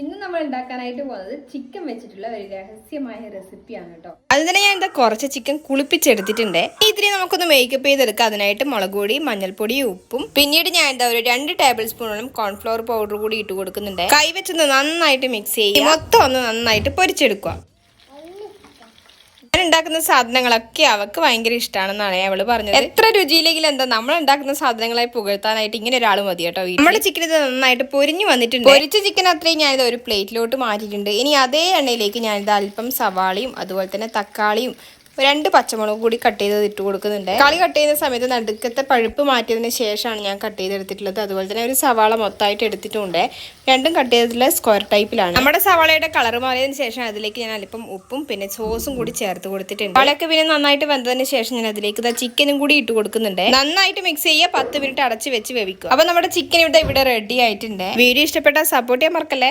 ഇന്ന് നമ്മൾ ഉണ്ടാക്കാനായിട്ട് പോകുന്നത് ചിക്കൻ വെച്ചിട്ടുള്ള ഒരു രഹസ്യമായ റെസിപ്പിയാണ് കേട്ടോ. അതിന് ഞാൻ എന്താ കുറച്ച് ചിക്കൻ കുളിപ്പിച്ചെടുത്തിട്ടുണ്ട്. ഇതിനെ നമുക്കൊന്ന് മേക്കപ്പ് ചെയ്തെടുക്കാം. അതിനായിട്ട് മുളക് പൊടി മഞ്ഞൾപ്പൊടി ഉപ്പും. പിന്നീട് ഞാൻ എന്താ ഒരു രണ്ട് ടേബിൾ സ്പൂണോളം കോൺഫ്ലവർ പൗഡർ കൂടി ഇട്ട് കൊടുക്കുന്നുണ്ട്. കൈ വെച്ചൊന്ന് നന്നായിട്ട് മിക്സ് ചെയ്യുക. മൊത്തം ഒന്ന് നന്നായിട്ട് പൊരിച്ചെടുക്കുക. ഞാൻ ഉണ്ടാക്കുന്ന സാധനങ്ങളൊക്കെ അവക്ക് ഭയങ്കര ഇഷ്ടമാണെന്നാണ് അവൾ പറഞ്ഞത്. എത്ര രുചിയിലെങ്കിലും എന്താ നമ്മൾ ഉണ്ടാക്കുന്ന സാധനങ്ങളെ പുകഴ്ത്താനായിട്ട് ഇങ്ങനെ ഒരാൾ മതി കേട്ടോ നമ്മുടെ ചിക്കൻ ഇത് നന്നായിട്ട് പൊരിഞ്ഞു വന്നിട്ടുണ്ട്. പൊരിച്ച ചിക്കൻ അത്രയും ഞാനിത് ഒരു പ്ലേറ്റിലോട്ട് മാറ്റിയിട്ടുണ്ട്. ഇനി അതേ എണ്ണയിലേക്ക് ഞാനിത് അല്പം സവാളയും അതുപോലെ തന്നെ തക്കാളിയും രണ്ട് പച്ചമുളക് കൂടി കട്ട് ചെയ്ത് ഇട്ട് കൊടുക്കുന്നുണ്ട്. കളി കട്ട് ചെയ്യുന്ന സമയത്ത് നടുക്കത്തെ പഴുപ്പ് മാറ്റിയതിന് ശേഷമാണ് ഞാൻ കട്ട് ചെയ്തെടുത്തിട്ടുള്ളത്. അതുപോലെ തന്നെ ഒരു സവാള മൊത്തമായിട്ട് എടുത്തിട്ടുണ്ട്. രണ്ടും കട്ട് ചെയ്തിട്ടുള്ള സ്ക്വയർ ടൈപ്പിലാണ് നമ്മുടെ സവാളയുടെ കളർ മാറിയതിന് ശേഷം അതിലേക്ക് ഞാൻ അല്പം ഉപ്പും പിന്നെ സോസും കൂടി ചേർത്ത് കൊടുത്തിട്ടുണ്ട്. വളയൊക്കെ പിന്നെ നന്നായിട്ട് വെന്തതിന് ശേഷം ഞാൻ അതിലേക്ക് ചിക്കനും കൂടി ഇട്ട് കൊടുക്കുന്നുണ്ട്. നന്നായിട്ട് മിക്സ് ചെയ്യുക പത്ത് മിനിറ്റ് അടച്ച് വെച്ച് വേവിക്കുക. അപ്പൊ നമ്മുടെ ചിക്കൻ ഇവിടെ ഇവിടെ റെഡി ആയിട്ടുണ്ട്. വീഡിയോ ഇഷ്ടപ്പെട്ടാൽ സപ്പോർട്ട് ചെയ്യാൻ മറക്കല്ലേ?